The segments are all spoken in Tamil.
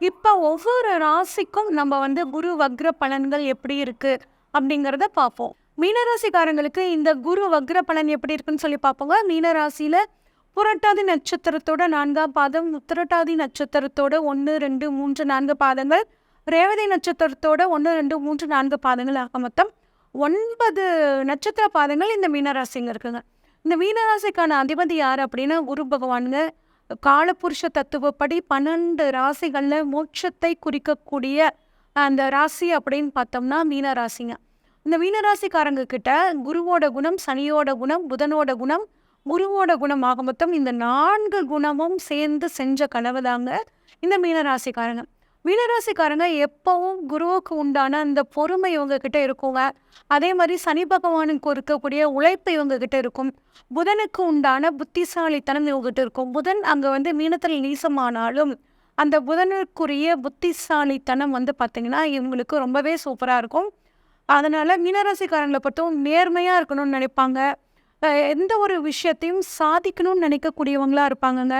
இப்போ ஒவ்வொரு ராசிக்கும் நம்ம வந்து குரு வக்ர பலன்கள் எப்படி இருக்குது அப்படிங்கிறத பார்ப்போம். மீனராசிக்காரங்களுக்கு இந்த குரு வக்ர பலன் எப்படி இருக்குன்னு சொல்லி பார்ப்போங்க. மீனராசியில் புரட்டாதி நட்சத்திரத்தோட நான்காம் பாதம் உத்திரட்டாதி நட்சத்திரத்தோட ஒன்று ரெண்டு மூன்று நான்கு பாதங்கள் ரேவதி நட்சத்திரத்தோட ஒன்று ரெண்டு மூன்று நான்கு பாதங்கள் ஆக மொத்தம் ஒன்பது நட்சத்திர பாதங்கள் இந்த மீனராசிங்க இருக்குங்க. இந்த மீனராசிக்கான அதிபதி யார் அப்படின்னா குரு பகவானுங்க. காலபுருஷ தத்துவப்படி பன்னெண்டு ராசிகளில் மோட்சத்தை குறிக்கக்கூடிய அந்த ராசி அப்படின்னு பார்த்தோம்னா மீனராசிங்க. இந்த மீனராசிக்காரங்க கிட்ட குருவோட குணம் சனியோட குணம் புதனோட குணம் குருவோட குணம் ஆக மொத்தம் இந்த நான்கு குணமும் சேர்ந்து செஞ்ச கனவு தாங்க இந்த மீனராசிக்காரங்க. மீனராசிக்காரங்க எப்பவும் குருவுக்கு உண்டான அந்த பொறுமை இவங்க கிட்ட இருக்குங்க. அதே மாதிரி சனி பகவானுக்கு இருக்கக்கூடிய உழைப்பு இவங்க கிட்ட இருக்கும். புதனுக்கு உண்டான புத்திசாலித்தனம் இவங்க கிட்ட இருக்கும். புதன் அங்கே வந்து மீனத்தில் நீசமானாலும் அந்த புதனுக்குரிய புத்திசாலித்தனம் வந்து பார்த்தீங்கன்னா இவங்களுக்கு ரொம்பவே சூப்பராக இருக்கும். அதனால் மீனராசிக்காரங்களை பற்றும் நேர்மையாக இருக்கணும்னு நினைப்பாங்க. எந்த ஒரு விஷயத்தையும் சாதிக்கணும்னு நினைக்கக்கூடியவங்களா இருப்பாங்கங்க.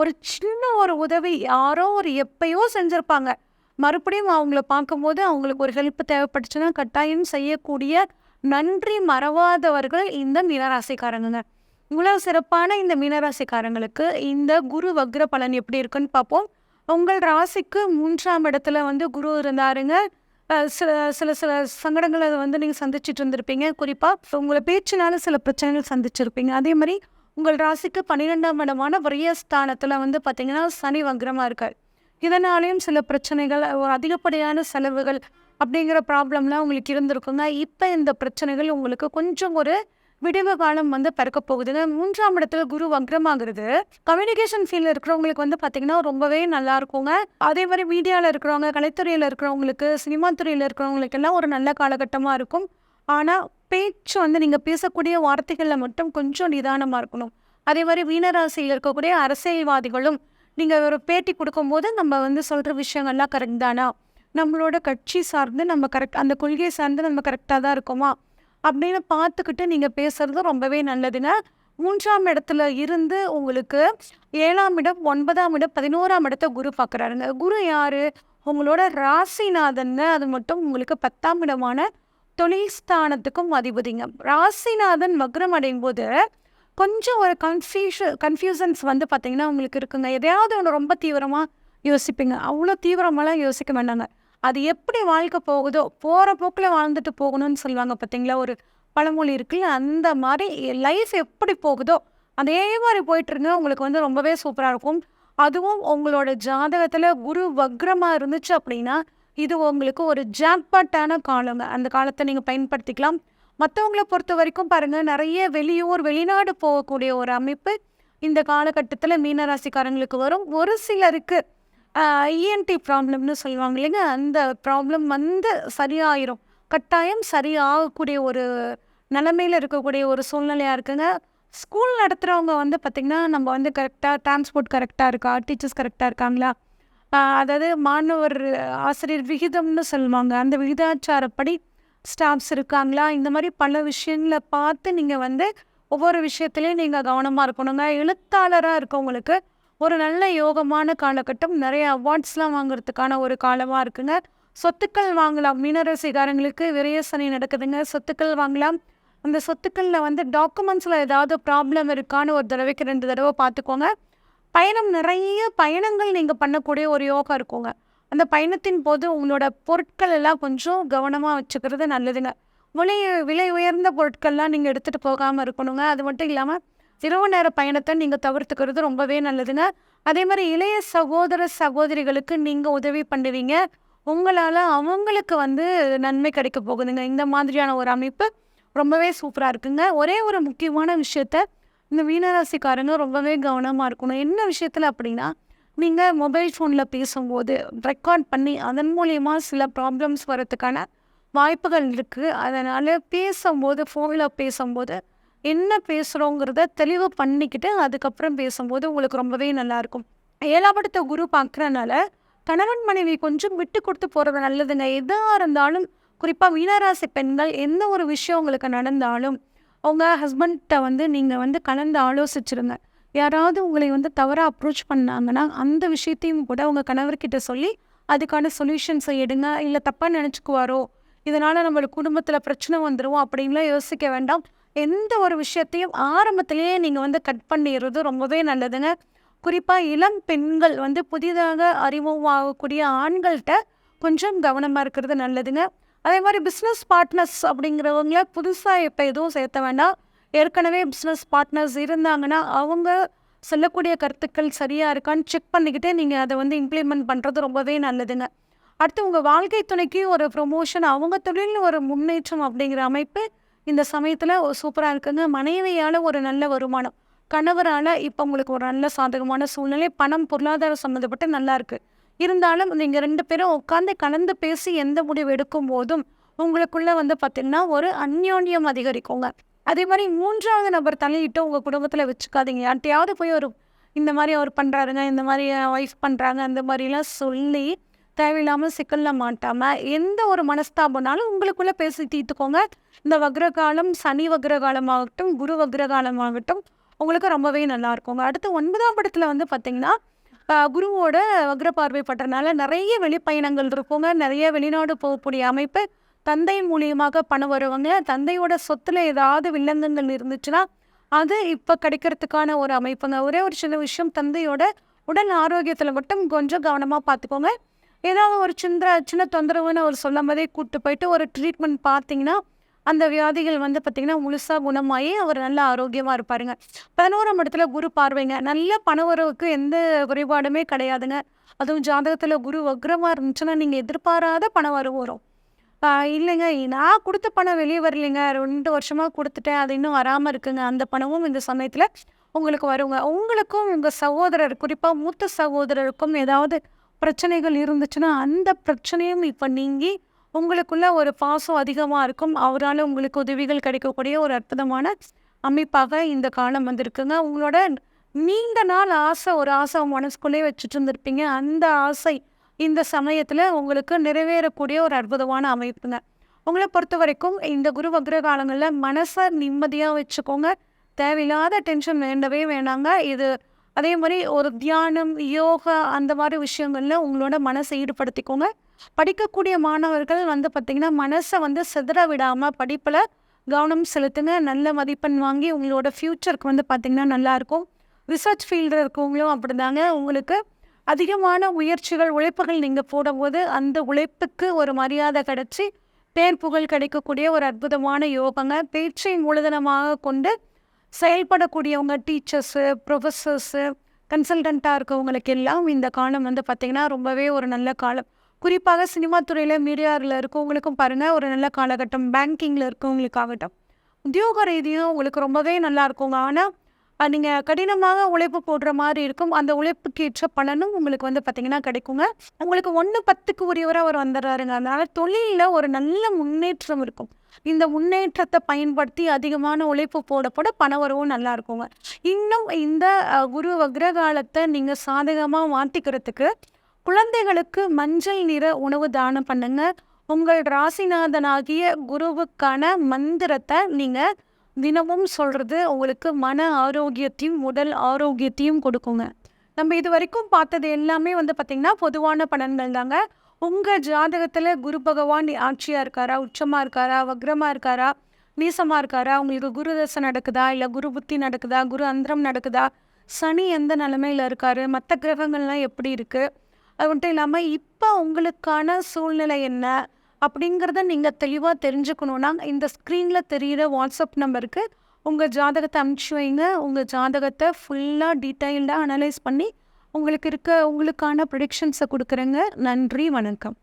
ஒரு சின்ன ஒரு உதவி யாரோ ஒரு எப்பயோ செஞ்சுருப்பாங்க. மறுபடியும் அவங்கள பார்க்கும்போது அவங்களுக்கு ஒரு ஹெல்ப் தேவைப்பட்டுச்சுன்னா கட்டாயம் செய்யக்கூடிய நன்றி மறவாதவர்கள் இந்த மீனராசிக்காரங்க இவ்வளவு சிறப்பான இந்த மீனராசிக்காரங்களுக்கு இந்த குரு வக்ர பலன் எப்படி இருக்குன்னு பார்ப்போம். உங்கள் ராசிக்கு மூன்றாம் இடத்துல வந்து குரு இருந்தாருங்க. சில சில சில சங்கடங்களை வந்து நீங்கள் சந்திச்சுட்டு இருந்திருப்பீங்க. குறிப்பாக உங்களை பேச்சினால சில பிரச்சனைகள் சந்திச்சிருப்பீங்க. அதே மாதிரி உங்கள் ராசிக்கு பன்னிரெண்டாம் இடமான விரயஸ்தானத்தில் வந்து பார்த்திங்கன்னா சனி வக்ரமாக இருக்கார். இதனாலேயும் சில பிரச்சனைகள் அதிகப்படியான செலவுகள் அப்படிங்கிற ப்ராப்ளம்லாம் உங்களுக்கு இருந்திருக்குங்க இப்போ இந்த பிரச்சனைகள் உங்களுக்கு கொஞ்சம் ஒரு விடிவு காலம் வந்து பிறக்க போகுதுங்க. மூன்றாம் இடத்துல குரு வக்ரமாகிறது. கம்யூனிகேஷன் ஃபீல்டில் இருக்கிறவங்களுக்கு வந்து பார்த்தீங்கன்னா ரொம்பவே நல்லா இருக்குங்க. அதே மாதிரி மீடியாவில் இருக்கிறவங்க கலைத்துறையில் இருக்கிறவங்களுக்கு சினிமா துறையில் இருக்கிறவங்களுக்கு எல்லாம் ஒரு நல்ல காலகட்டமாக இருக்கும். ஆனால் பேச்சு வந்து நீங்கள் பேசக்கூடிய வார்த்தைகளில் மட்டும் கொஞ்சம் நிதானமாக இருக்கணும். அதே மாதிரி வீணராசியில் இருக்கக்கூடிய அரசியல்வாதிகளும் நீங்கள் ஒரு பேட்டி கொடுக்கும்போது நம்ம வந்து சொல்கிற விஷயங்கள்லாம் கரெக்ட் தானா? நம்மளோட கட்சி சார்ந்து நம்ம கரெக்ட் அந்த கொள்கை சார்ந்து நம்ம கரெக்டாக தான் இருக்கோமா? அப்படின்னு பார்த்துக்கிட்டு நீங்கள் பேசுகிறது ரொம்பவே நல்லதுங்க. மூன்றாம் இடத்துல இருந்து உங்களுக்கு ஏழாம் இடம் ஒன்பதாம் இடம் பதினோராம் இடத்த குரு பார்க்குறாருங்க. குரு யார்? உங்களோட ராசிநாதன்னு அது மட்டும் உங்களுக்கு பத்தாம் இடமான தொழில் ஸ்தானத்துக்கும் அதிபதிங்க. ராசிநாதன் வக்ரம் அடையும் போது கொஞ்சம் ஒரு கன்ஃபியூஷன் கன்ஃபியூசன்ஸ் வந்து பார்த்தீங்கன்னா உங்களுக்கு இருக்குங்க. எதையாவது ஒன்று ரொம்ப தீவிரமாக யோசிப்பீங்க. அவ்வளோ தீவிரமாலாம் யோசிக்க வேண்டாங்க. அது எப்படி வாழ்க்கை போகுதோ போகிற போக்கில் வாழ்ந்துட்டு போகணும்னு சொல்லுவாங்க பார்த்தீங்களா? ஒரு பழமொழி இருக்குல்ல அந்த மாதிரி லைஃப் எப்படி போகுதோ அதே மாதிரி போயிட்டுருங்க. உங்களுக்கு வந்து ரொம்பவே சூப்பராக இருக்கும். அதுவும் உங்களோட ஜாதகத்தில் குரு வக்ரமாக இருந்துச்சு அப்படின்னா இது உங்களுக்கு ஒரு ஜாக்பாட்டான காலங்க. அந்த காலத்தை நீங்கள் பயன்படுத்திக்கலாம். மற்றவங்கள பொறுத்த வரைக்கும் பாருங்கள் நிறைய வெளியூர் வெளிநாடு போகக்கூடிய ஒரு அமைப்பு இந்த காலகட்டத்தில் மீனராசிக்காரங்களுக்கு வரும். ஒரு சிலருக்கு இஎன்டி ப்ராப்ளம்னு சொல்லுவாங்க இல்லைங்க அந்த ப்ராப்ளம் வந்து சரியாயிரும். கட்டாயம் சரியாகக்கூடிய ஒரு நிலமையில் இருக்கக்கூடிய ஒரு சூழ்நிலையாக இருக்குங்க. ஸ்கூல் நடத்துகிறவங்க வந்து பார்த்திங்கன்னா நம்ம வந்து கரெக்டாக டிரான்ஸ்போர்ட் கரெக்டாக இருக்கா டீச்சர்ஸ் கரெக்டாக இருக்காங்களா? அதாவது மாணவர் ஆசிரியர் விகிதம்னு சொல்லுவாங்க. அந்த விகிதாச்சாரப்படி ஸ்டாஃப்ஸ் இருக்காங்களா? இந்த மாதிரி பல விஷயங்களை பார்த்து நீங்கள் வந்து ஒவ்வொரு விஷயத்துலையும் நீங்கள் கவனமாக இருக்கணுங்க. எழுத்தாளராக இருக்கவங்களுக்கு ஒரு நல்ல யோகமான காலகட்டம். நிறைய அவார்ட்ஸ்லாம் வாங்குறதுக்கான ஒரு காலமாக இருக்குங்க. சொத்துக்கள் வாங்கலாம். மீனரசிகாரங்களுக்கு விரயசனி நடக்குதுங்க. சொத்துக்கள் வாங்கலாம். அந்த சொத்துக்களில் வந்து டாக்குமெண்ட்ஸில் ஏதாவது ப்ராப்ளம் இருக்கான்னு ஒரு தடவைக்கு ரெண்டு தடவை பார்த்துக்கோங்க. பயணம் நிறைய பயணங்கள் நீங்கள் பண்ணக்கூடிய ஒரு யோகா இருக்குங்க. அந்த பயணத்தின் போது உங்களோட பொருட்கள் எல்லாம் கொஞ்சம் கவனமாக வச்சுக்கிறது நல்லதுங்க. விலை விலை உயர்ந்த பொருட்கள்லாம் நீங்கள் எடுத்துகிட்டு போகாமல் இருக்கணுங்க. அது மட்டும் இல்லாமல் இரவு நேர பயணத்தை நீங்கள் தவிர்த்துக்கிறது ரொம்பவே நல்லதுங்க. அதே மாதிரி இளைய சகோதர சகோதரிகளுக்கு நீங்கள் உதவி பண்ணுவீங்க. உங்களால் அவங்களுக்கு வந்து நன்மை கிடைக்க போகுதுங்க. இந்த மாதிரியான ஒரு அமைப்பு ரொம்பவே சூப்பராக இருக்குங்க. ஒரே ஒரு முக்கியமான விஷயத்த இந்த மீனராசிக்காரங்க ரொம்பவே கவனமாக இருக்கணும். என்ன விஷயத்தில் அப்படின்னா நீங்கள் மொபைல் ஃபோனில் பேசும்போது ரெக்கார்ட் பண்ணி அதன் மூலயமா சில ப்ராப்ளம்ஸ் வரதுக்கான வாய்ப்புகள் இருக்குது அதனால் பேசும்போது ஃபோனில் பேசும்போது என்ன பேசுகிறோங்கிறத தெளிவு பண்ணிக்கிட்டு அதுக்கப்புறம் பேசும்போது உங்களுக்கு ரொம்பவே நல்லாயிருக்கும். ஏழாம் குரு பார்க்குறனால கணவன் மனைவி கொஞ்சம் விட்டு கொடுத்து போகிறது நல்லதுங்க. எதாக இருந்தாலும் குறிப்பாக மீனராசி பெண்கள் எந்த ஒரு விஷயம் உங்களுக்கு நடந்தாலும் அவங்க ஹஸ்பண்ட்டை வந்து நீங்கள் வந்து கலந்து ஆலோசிச்சிருங்க. யாராவது உங்களை வந்து தவறாக அப்ரோச் பண்ணாங்கன்னா அந்த விஷயத்தையும் கூட உங்கள் கணவர்கிட்ட சொல்லி அதுக்கான சொல்யூஷன்ஸை எடுங்க. இல்லை தப்பாக நினச்சிக்குவாரோ? இதனால் நம்மளுக்கு குடும்பத்தில் பிரச்சனை வந்துடும் அப்படின்லாம் யோசிக்க வேண்டாம். எந்த ஒரு விஷயத்தையும் ஆரம்பத்திலேயே நீங்கள் வந்து கட் பண்ணிடுறது ரொம்பவே நல்லதுங்க. குறிப்பாக இளம் பெண்கள் வந்து புதிதாக அறிமுகமாகக்கூடிய ஆண்கள்கிட்ட கொஞ்சம் கவனமாக இருக்கிறது நல்லதுங்க. அதே மாதிரி பிஸ்னஸ் பார்ட்னர்ஸ் அப்படிங்கிறவங்கள புதுசாக இப்போ எதுவும் சேர்த்த வேண்டாம். ஏற்கனவே பிஸ்னஸ் பார்ட்னர்ஸ் இருந்தாங்கன்னா அவங்க சொல்லக்கூடிய கருத்துக்கள் சரியாக இருக்கான்னு செக் பண்ணிக்கிட்டே நீங்கள் அதை வந்து இம்ப்ளிமெண்ட் பண்ணுறது ரொம்பவே நல்லதுங்க. அடுத்து உங்கள் வாழ்க்கை துணைக்கு ஒரு ப்ரொமோஷன் அவங்க தொழிலில் ஒரு முன்னேற்றம் அப்படிங்கிற அமைப்பு இந்த சமயத்தில் சூப்பராக இருக்குங்க. மனைவியால் ஒரு நல்ல வருமானம் கணவரால் இப்போ உங்களுக்கு ஒரு நல்ல சாதகமான சூழ்நிலை பணம் பொருளாதாரம் சம்மந்தப்பட்டு நல்லா இருக்குது இருந்தாலும் நீங்கள் ரெண்டு பேரும் உட்காந்து கலந்து பேசி எந்த முடிவு எடுக்கும் போதும் உங்களுக்குள்ள வந்து பார்த்திங்கன்னா ஒரு அந்யோன்யம் அதிகரிக்குங்க. அதே மாதிரி மூன்றாவது நபர் தலையிட்டு உங்கள் குடும்பத்தில் வச்சுக்காதீங்க. யார்ட்டையாவது போய் ஒரு இந்த மாதிரி அவர் பண்ணுறாருங்க இந்த மாதிரி ஒய்ஃப் பண்ணுறாங்க அந்த மாதிரிலாம் சொல்லி தேவையில்லாமல் சிக்கலில் மாட்டாமல் எந்த ஒரு மனஸ்தாபம்னாலும் உங்களுக்குள்ளே பேசி தீர்த்துக்கோங்க. இந்த வக்ரகாலம் சனி வக்ரகாலமாகட்டும் குரு வக்ரகாலமாகட்டும் உங்களுக்கு ரொம்பவே நல்லா இருக்குங்க. அடுத்து ஒன்பதாம் படத்தில் வந்து பார்த்திங்கன்னா குருவோட வக்ர பார்வை நிறைய வெளிப்பயணங்கள் இருப்போங்க நிறைய வெளிநாடு போகக்கூடிய அமைப்பு தந்தை மூலியமாக பணம் வருவாங்க. தந்தையோட சொத்துல ஏதாவது வில்லங்கங்கள் இருந்துச்சுன்னா அது இப்போ கிடைக்கிறதுக்கான ஒரு அமைப்புங்க. ஒரே ஒரு சின்ன விஷயம் தந்தையோட உடல் ஆரோக்கியத்தில் மட்டும் கொஞ்சம் கவனமாக பார்த்துக்கோங்க ஏதாவது ஒரு சின்ன சின்ன தொந்தரவுன்னு அவர் சொல்லும் போதே கூப்பிட்டு போயிட்டு ஒரு ட்ரீட்மெண்ட் பார்த்தீங்கன்னா அந்த வியாதிகள் வந்து பார்த்திங்கன்னா முழுசாக குணமாகி அவர் நல்ல ஆரோக்கியமாக இருப்பாருங்க. பதினோராம் இடத்துல குரு பார்வைங்க. நல்ல பணவரவுக்கு எந்த குறைபாடுமே கிடையாதுங்க. அதுவும் ஜாதகத்தில் குரு வக்ரமாக இருந்துச்சுன்னா நீங்கள் எதிர்பாராத பண வரவு வரும். இல்லைங்க. நான் கொடுத்த பணம் வெளியே வரலைங்க. ரெண்டு வருஷமாக கொடுத்துட்டேன். அது இன்னும் வராமல் இருக்குங்க. அந்த பணமும் இந்த சமயத்தில் உங்களுக்கு வருங்க. உங்களுக்கும் உங்கள் சகோதரர் குறிப்பாக மூத்த சகோதரருக்கும் ஏதாவது பிரச்சனைகள் இருந்துச்சுன்னா அந்த பிரச்சனையும் இப்போ நீங்கி உங்களுக்குள்ள ஒரு பாசம் அதிகமாக இருக்கும். அவரால் உங்களுக்கு உதவிகள் கிடைக்கக்கூடிய ஒரு அற்புதமான அமைப்பாக இந்த காலம் வந்திருக்குங்க. உங்களோட நீண்ட நாள் ஆசை ஒரு ஆசை உங்க மனசுக்குள்ளே வச்சுட்டு இருந்திருப்பீங்க. அந்த ஆசை இந்த சமயத்தில் உங்களுக்கு நிறைவேறக்கூடிய ஒரு அற்புதமான அமைப்புங்க. உங்களை பொறுத்த வரைக்கும் இந்த குரு வக்ர காலங்களில் மனசை நிம்மதியாக வச்சுக்கோங்க. தேவையில்லாத டென்ஷன் வேண்டவே வேணாங்க. இது அதே மாதிரி ஒரு தியானம் யோகா அந்த மாதிரி விஷயங்களில் உங்களோட மனசை ஈடுபடுத்திக்கோங்க. படிக்கக்கூடிய மாணவர்கள் வந்து பார்த்திங்கன்னா மனசை வந்து சிதற விடாமல் படிப்பில் கவனம் செலுத்துங்க. நல்ல மதிப்பெண் வாங்கி உங்களோட ஃப்யூச்சருக்கு வந்து பார்த்திங்கன்னா நல்லாயிருக்கும் ரிசர்ச் ஃபீல்டில் இருக்கவங்களும் அப்படிதாங்க. உங்களுக்கு அதிகமான முயற்சிகள் உழைப்புகள் நீங்கள் போடும்போது அந்த உழைப்புக்கு ஒரு மரியாதை கிடச்சி பேர் புகழ் கிடைக்கக்கூடிய ஒரு அற்புதமான யோகங்க. பேச்சை மூலதனமாக கொண்டு செயல்படக்கூடியவங்க டீச்சர்ஸு ப்ரொஃபஸர்ஸு கன்சல்டண்ட்டாக இருக்கவங்களுக்கு எல்லாம் இந்த காலம் வந்து பார்த்திங்கன்னா ரொம்பவே ஒரு நல்ல காலம். குறிப்பாக சினிமா துறையில் மீடியாவில் இருக்கவங்களுக்கும் பாருங்கள் ஒரு நல்ல காலகட்டம். பேங்கிங்கில் இருக்கவங்களுக்காகட்டும். உத்தியோக ரீதியும் உங்களுக்கு ரொம்பவே நல்லா இருக்குங்க ஆனால் நீங்கள் கடினமாக உழைப்பு போடுற மாதிரி இருக்கும். அந்த உழைப்புக்கு ஏற்ற பலனும் உங்களுக்கு வந்து பார்த்திங்கன்னா கிடைக்குங்க. உங்களுக்கு ஒன்று பத்துக்கு உரியவராக அவர் வந்துடுறாருங்க. அதனால் தொழிலில் ஒரு நல்ல முன்னேற்றம் இருக்கும். இந்த முன்னேற்றத்தை பயன்படுத்தி அதிகமான உழைப்பு போடப்பட பணவரவும் பண வரவும் நல்லா இருக்குங்க. இன்னும் இந்த குரு வக்ரகாலத்தை நீங்கள் சாதகமாக மாற்றிக்கிறதுக்கு குழந்தைகளுக்கு மஞ்சள் நிற உணவு தானம் பண்ணுங்க. உங்கள் ராசிநாதனாகிய குருவுக்கான மந்திரத்தை நீங்கள் தினமும் சொல்கிறது உங்களுக்கு மன ஆரோக்கியத்தையும் உடல் ஆரோக்கியத்தையும் கொடுக்குங்க. நம்ம இது வரைக்கும் பார்த்தது எல்லாமே வந்து பார்த்திங்கன்னா பொதுவான பலன்கள் தாங்க. உங்கள் ஜாதகத்தில் குரு பகவான் ஆட்சியாக இருக்காரா உச்சமாக இருக்காரா வக்ரமாக இருக்காரா நீசமாக இருக்காரா? உங்களுக்கு குரு தசை நடக்குதா? இல்லை குரு புத்தி நடக்குதா? குரு அந்தரம் நடக்குதா? சனி எந்த நிலமையில் இருக்காரு? மற்ற கிரகங்கள்லாம் எப்படி இருக்குது அது மட்டும் இல்லாமல் இப்போ உங்களுக்கான சூழ்நிலை என்ன? அப்படிங்கிறத நீங்கள் தெளிவாக தெரிஞ்சுக்கணுன்னா இந்த ஸ்க்ரீனில் தெரிகிற வாட்ஸ்அப் நம்பருக்கு உங்கள் ஜாதகத்தை அனுப்பிச்சி வைங்க. உங்கள் ஜாதகத்தை ஃபுல்லாக டீட்டெயில்டாக அனலைஸ் பண்ணி உங்களுக்கு இருக்க உங்களுக்கான ப்ரிடிக்ஷன்ஸை கொடுக்குறேங்க. நன்றி வணக்கம்.